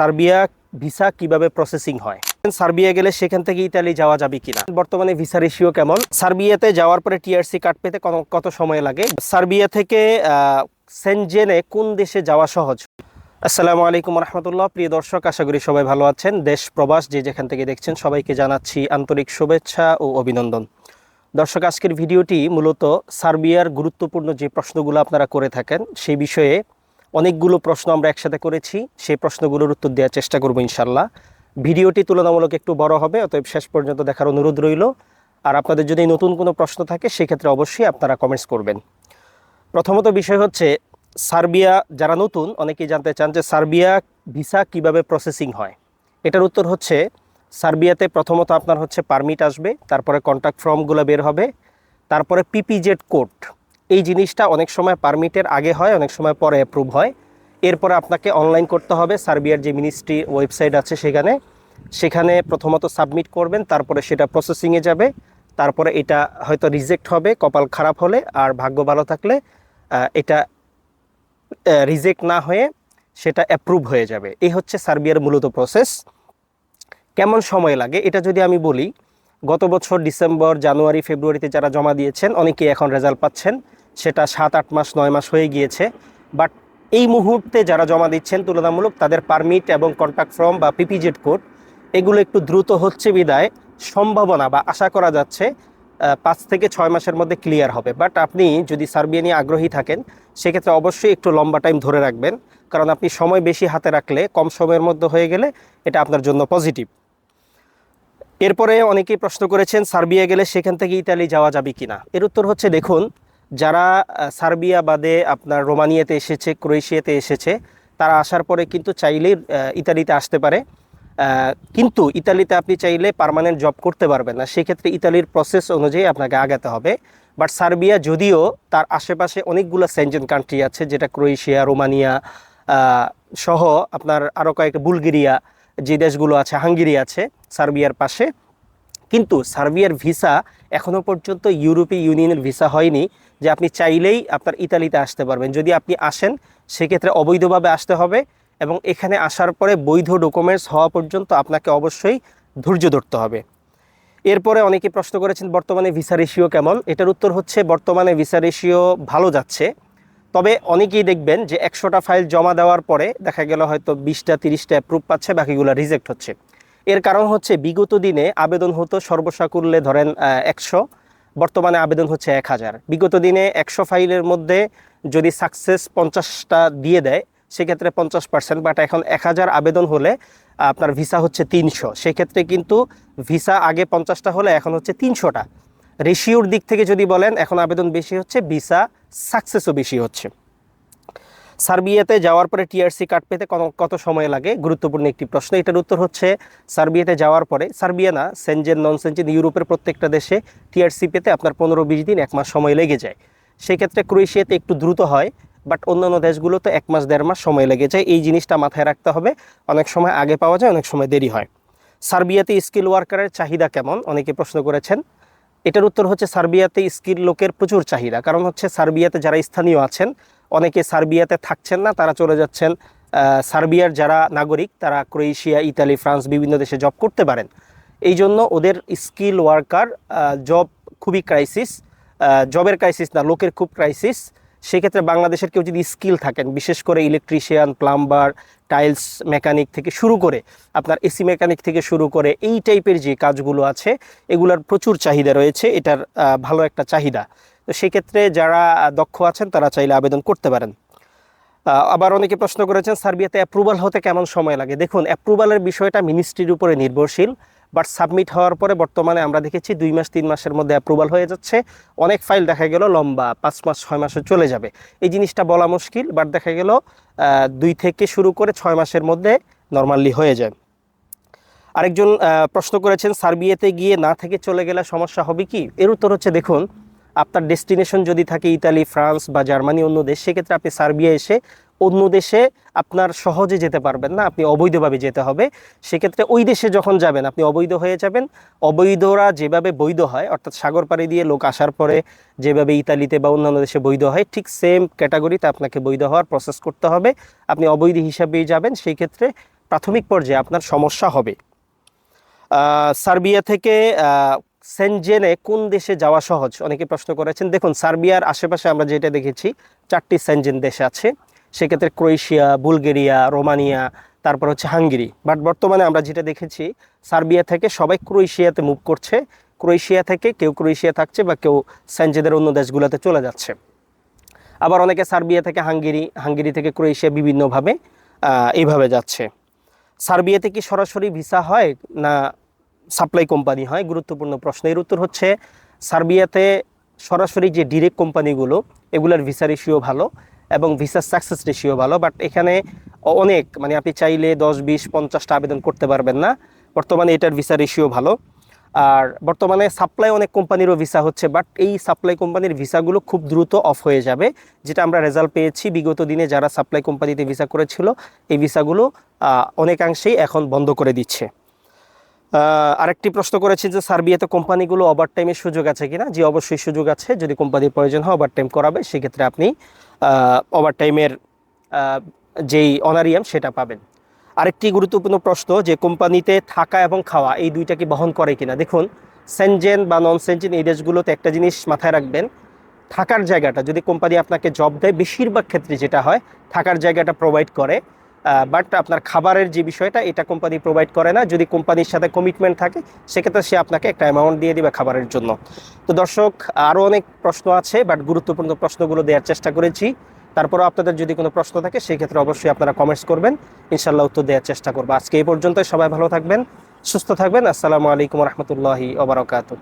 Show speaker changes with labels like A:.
A: Serbia visa কীভাবে processing হয়? Serbia গেলে সেখান থেকে ইতালি যাওয়া যাবে কিনা? বর্তমানে ভিসা রেশিও কেমন? সার্বিয়াতে যাওয়ার পরে টিআরসি কার্ড পেতে কত- সময় লাগে? সার্বিয়া থেকে সেনজেনে কোন দেশে যাওয়া সহজ? আসসালামু আলাইকুম রহমতুল্লাহ প্রিয় দর্শক, আশা করি সবাই ভালো আছেন। দেশ, প্রবাস যে যেখান থেকে দেখছেন, সবাইকে জানাচ্ছি আন্তরিক শুভেচ্ছা ও অভিনন্দন। দর্শক, আজকের ভিডিওটি মূলত সার্বিয়ার গুরুত্বপূর্ণ যে প্রশ্নগুলো আপনারা করে থাকেন, সেই বিষয়ে অনেকগুলো প্রশ্ন আমরা একসাথে করেছি, সেই প্রশ্নগুলোর উত্তর দেওয়ার চেষ্টা করব ইনশাল্লাহ ভিডিওটি তুলনামূলক একটু বড় হবে, অতএব শেষ পর্যন্ত দেখার অনুরোধ রইল। আর আপনাদের যদি নতুন কোনো প্রশ্ন থাকে, সেক্ষেত্রে অবশ্যই আপনারা কমেন্টস করবেন। প্রথমত বিষয় হচ্ছে, সার্বিয়া যারা নতুন, অনেকেই জানতে চান যে সার্বিয়া ভিসা কীভাবে প্রসেসিং হয়? এটার উত্তর হচ্ছে, সার্বিয়াতে প্রথমত আপনার হচ্ছে পারমিট আসবে, তারপরে কন্ট্যাক্ট ফর্মগুলো বের হবে, তারপরে পিপিজেড কোড এই জিনিসটা অনেক সময় পারমিটের আগে হয়, অনেক সময় পরে অ্যাপ্রুভ হয়। এরপরে আপনাকে অনলাইন করতে হবে, সার্বিয়ার যে মিনিস্ট্রি ওয়েবসাইট আছে সেখানে। সেখানে প্রথমত সাবমিট করবেন, তারপরে সেটা প্রসেসিংয়ে যাবে। তারপরে এটা হয়তো রিজেক্ট হবে, কপাল খারাপ হলে আর ভাগ্য ভালো থাকলে এটা রিজেক্ট না হয়ে সেটা অ্যাপ্রুভ হয়ে যাবে। এই হচ্ছে সার্বিয়ার মূলত প্রসেস কেমন সময় লাগে? এটা যদি আমি বলি, গত বছর ডিসেম্বর, জানুয়ারি, ফেব্রুয়ারিতে যারা জমা দিয়েছেন, অনেকেই এখন রেজাল্ট পাচ্ছেন। সেটা সাত, আট মাস, নয় মাস হয়ে গিয়েছে। বাট এই মুহূর্তে যারা জমা দিচ্ছেন, তুলনামূলক তাদের পারমিট এবং কন্ট্যাক্ট ফর্ম বা পিপিজেড কোড এগুলো একটু দ্রুত হচ্ছে বিদায়। সম্ভাবনা বা আশা করা যাচ্ছে পাঁচ থেকে ছয় মাসের মধ্যে ক্লিয়ার হবে। বাট আপনি যদি সার্বিয়া নিয়ে আগ্রহী থাকেন, সেক্ষেত্রে অবশ্যই একটু লম্বা টাইম ধরে রাখবেন। কারণ আপনি সময় বেশি হাতে রাখলে, কম সময়ের মধ্যে হয়ে গেলে এটা আপনার জন্য পজিটিভ এরপরে অনেকেই প্রশ্ন করেছেন, সার্বিয়া গেলে সেখান থেকে ইতালি যাওয়া যাবে কিনা? এর উত্তর হচ্ছে, দেখুন যারা সার্বিয়া বাদে আপনার রোমানিয়াতে এসেছে ক্রোয়েশিয়াতে এসেছে তারা আসার পরে কিন্তু চাইলেই আহ, ইতালিতে আসতে পারে। কিন্তু ইতালিতে আপনি চাইলে পার্মানেন্ট জব করতে পারবেন না। সেক্ষেত্রে ইতালির প্রসেস অনুযায়ী আপনাকে আগাতে হবে। বাট সার্বিয়া যদিও তার আশেপাশে অনেকগুলো সেনজেন কান্ট্রি আছে যেটা ক্রোয়েশিয়া রোমানিয়া সহ আপনার আরও কয়েকটা বুলগেরিয়া যে দেশগুলো আছে হাঙ্গেরি আছে সার্বিয়ার পাশে। কিন্তু সার্বিয়ার ভিসা এখনও পর্যন্ত ইউরোপীয় ইউনিয়নের ভিসা হয়নি, যে আপনি চাইলেই আপনার ইতালিতে আসতে পারবেন। যদি আপনি আসেন, সেক্ষেত্রে অবৈধভাবে আসতে হবে এবং এখানে আসার পরে বৈধ ডকুমেন্টস হওয়া পর্যন্ত আপনাকে অবশ্যই ধৈর্য ধরতে হবে। এরপরে অনেকে প্রশ্ন করেছেন, বর্তমানে ভিসা রেশিও কেমন? এটার উত্তর হচ্ছে, বর্তমানে ভিসা রেশিও ভালো যাচ্ছে। তবে অনেকেই দেখবেন যে একশোটা ফাইল জমা দেওয়ার পরে দেখা গেল হয়তো বিশটা, তিরিশটা অ্যাপ্রুভ পাচ্ছে, বাকিগুলো রিজেক্ট হচ্ছে। এর কারণ হচ্ছে বিগত দিনে আবেদন হতো সর্বসাকুল্যে ধরেন একশো, বর্তমানে আবেদন হচ্ছে এক হাজার। বিগত দিনে একশো ফাইলের মধ্যে যদি সাকসেস পঞ্চাশটা দিয়ে দেয়, সেক্ষেত্রে পঞ্চাশ পার্সেন্ট, বাট এখন এক হাজার আবেদন হলে আপনার ভিসা হচ্ছে তিনশো। সেক্ষেত্রে কিন্তু ভিসা আগে পঞ্চাশটা হলে এখন হচ্ছে তিনশোটা। রেশিওর দিক থেকে যদি বলেন, এখন আবেদন বেশি হচ্ছে, ভিসা সাকসেসও বেশি হচ্ছে। সার্বিয়াতে যাওয়ার পরে টিআরসি কার্ড পেতে কত- কত সময় লাগে? গুরুত্বপূর্ণ একটি প্রশ্ন। এটার উত্তর হচ্ছে, সার্বিয়াতে যাওয়ার পরে, সার্বিয়া না, সেনজেন নন সেনজেন ইউরোপের প্রত্যেকটা দেশে টিআরসি পেতে আপনার পনেরো বিশ দিন, এক মাস সময় লেগে যায়। সেক্ষেত্রে ক্রোয়েশিয়াতে একটু দ্রুত হয়, বাট অন্যান্য দেশগুলোতে এক মাস, দেড় মাস সময় লেগে যায়। এই জিনিসটা মাথায় রাখতে হবে। অনেক সময় আগে পাওয়া যায়, অনেক সময় দেরি হয়। সার্বিয়াতে স্কিল ওয়ার্কারের চাহিদা কেমন? অনেকে প্রশ্ন করেছেন। এটার উত্তর হচ্ছে, সার্বিয়াতে স্কিল লোকের প্রচুর চাহিদা। কারণ হচ্ছে, সার্বিয়াতে যারা স্থানীয় আছেন অনেকে সার্বিয়াতে থাকছেন না, তারা চলে যাচ্ছেন সার্বিয়ার যারা নাগরিক, তারা ক্রোয়েশিয়া, ইতালি, ফ্রান্স, বিভিন্ন দেশে জব করতে পারেন। এই জন্য ওদের স্কিল ওয়ার্কার জব খুবই ক্রাইসিস জবের ক্রাইসিস না, লোকের খুব ক্রাইসিস সেক্ষেত্রে বাংলাদেশের কেউ যদি স্কিল থাকেন, বিশেষ করে ইলেকট্রিশিয়ান প্লাম্বার টাইলস মেকানিক থেকে শুরু করে, আপনার এসি মেকানিক থেকে শুরু করে, এই টাইপের যে কাজগুলো আছে, এগুলার প্রচুর চাহিদা রয়েছে। এটার ভালো একটা চাহিদা। তো সেক্ষেত্রে যারা দক্ষ আছেন তারা চাইলে আবেদন করতে পারেন। আবার অনেকে প্রশ্ন করেছেন সার্বিয়াতে অ্যাপ্রুভাল হতে কেমন সময় লাগে? দেখুন অ্যাপ্রুভালের বিষয়টা মিনিস্ট্রির উপরে নির্ভরশীল বাট সাবমিট হওয়ার পরে বর্তমানে আমরা দেখেছি দুই মাস, তিন মাসের মধ্যে অ্যাপ্রুভাল হয়ে যাচ্ছে। অনেক ফাইল দেখা গেল লম্বা, পাঁচ মাস, ছয় মাসে চলে যাবে। এই জিনিসটা বলা মুশকিল বাট দেখা গেল দুই থেকে শুরু করে ছয় মাসের মধ্যে নর্মালি হয়ে যায়। আরেকজন প্রশ্ন করেছেন সার্বিয়াতে গিয়ে না থেকে চলে গেলে সমস্যা হবে কি? এর উত্তর হচ্ছে, দেখুন আপনার ডেস্টিনেশন যদি থাকে ইতালি, ফ্রান্স বা জার্মানি অন্য দেশ, সেক্ষেত্রে আপনি সার্বিয়া এসে অন্য দেশে আপনার সহজে যেতে পারবেন না, আপনি অবৈধভাবে যেতে হবে। সেক্ষেত্রে ওই দেশে যখন যাবেন, আপনি অবৈধ হয়ে যাবেন। অবৈধরা যেভাবে বৈধ হয়, অর্থাৎ সাগর পাড়ি দিয়ে লোক আসার পরে যেভাবে ইতালিতে বা অন্যান্য দেশে বৈধ হয়, ঠিক সেম ক্যাটাগরিতে আপনাকে বৈধ হওয়ার প্রসেস করতে হবে। আপনি অবৈধ হিসাবেই যাবেন, সেই ক্ষেত্রে প্রাথমিক পর্যায়ে আপনার সমস্যা হবে। সার্বিয়া থেকে সেনজেনে কোন দেশে যাওয়া সহজ? অনেকে প্রশ্ন করেছেন, দেখুন, সার্বিয়ার আশেপাশে আমরা যেটা দেখেছি, চারটি সেনজেন দেশ আছে। সেক্ষেত্রে ক্রোয়েশিয়া, বুলগেরিয়া, রোমানিয়া, তারপর হচ্ছে হাঙ্গেরি। বাট বর্তমানে আমরা যেটা দেখেছি, সার্বিয়া থেকে সবাই ক্রোয়েশিয়াতে মুভ করছে। ক্রোয়েশিয়া থেকে কেউ ক্রোয়েশিয়া থাকছে বা কেউ সেনজেদের অন্য দেশগুলোতে চলে যাচ্ছে। আবার অনেকে সার্বিয়া থেকে হাঙ্গেরি হাঙ্গেরি থেকে ক্রোয়েশিয়া বিভিন্নভাবে এইভাবে যাচ্ছে। সার্বিয়াতে কি সরাসরি ভিসা হয় না সাপ্লাই কোম্পানি হয়, গুরুত্বপূর্ণ প্রশ্ন এর উত্তর হচ্ছে, সার্বিয়াতে সরাসরি যে ডিরেক্ট কোম্পানিগুলো এগুলোর ভিসা রেশিও ভালো এবং ভিসা সাকসেস রেশিও ভালো বাট এখানে অনেক মানে আপনি চাইলে দশ, বিশ, পঞ্চাশটা আবেদন করতে পারবেন না। বর্তমানে এটার ভিসা রেশিও ভালো। আর বর্তমানে সাপ্লাই অনেক কোম্পানিরও ভিসা হচ্ছে বাট এই সাপ্লাই কোম্পানির ভিসাগুলো খুব দ্রুত অফ হয়ে যাবে। যেটা আমরা রেজাল্ট পেয়েছি বিগত দিনে যারা সাপ্লাই কোম্পানিতে ভিসা করেছিল, এই ভিসাগুলো অনেকাংশেই এখন বন্ধ করে দিচ্ছে। আরেকটি প্রশ্ন করেছে যে, সার্বিয়াতে কোম্পানিগুলো ওভারটাইমের সুযোগ আছে কিনা? জি, অবশ্যই সুযোগ আছে। যদি কোম্পানির প্রয়োজন হয় ওভারটাইম করাবে। সেক্ষেত্রে আপনি ওভারটাইমের যেই অনারিয়াম সেটা পাবেন। আরেকটি গুরুত্বপূর্ণ প্রশ্ন যে, কোম্পানিতে থাকা এবং খাওয়া, এই দুইটা কি বহন করে কিনা? দেখুন সেনজেন বা নন সেনজেন এই দেশগুলোতে একটা জিনিস মাথায় রাখবেন, থাকার জায়গাটা, যদি কোম্পানি আপনাকে জব দেয়, বেশিরভাগ ক্ষেত্রে যেটা হয়, থাকার জায়গাটা প্রোভাইড করে। বাট আপনার খাবারের যে বিষয়টা, এটা কোম্পানি প্রোভাইড করে না। যদি কোম্পানির সাথে কমিটমেন্ট থাকে, সেক্ষেত্রে সে আপনাকে একটা অ্যামাউন্ট দিয়ে দিবে খাবারের জন্য। তো দর্শক আরও অনেক প্রশ্ন আছে বাট গুরুত্বপূর্ণ প্রশ্নগুলো দেওয়ার চেষ্টা করেছি। তারপরেও আপনাদের যদি কোনো প্রশ্ন থাকে সেই ক্ষেত্রে অবশ্যই আপনারা কমেন্টস করবেন। ইনশাল্লাহ উত্তর দেওয়ার চেষ্টা করব। আজকে এই পর্যন্ত সবাই ভালো থাকবেন, সুস্থ থাকবেন। আসসালামু আলাইকুম রহমতুল্লাহি ওবরাকাতু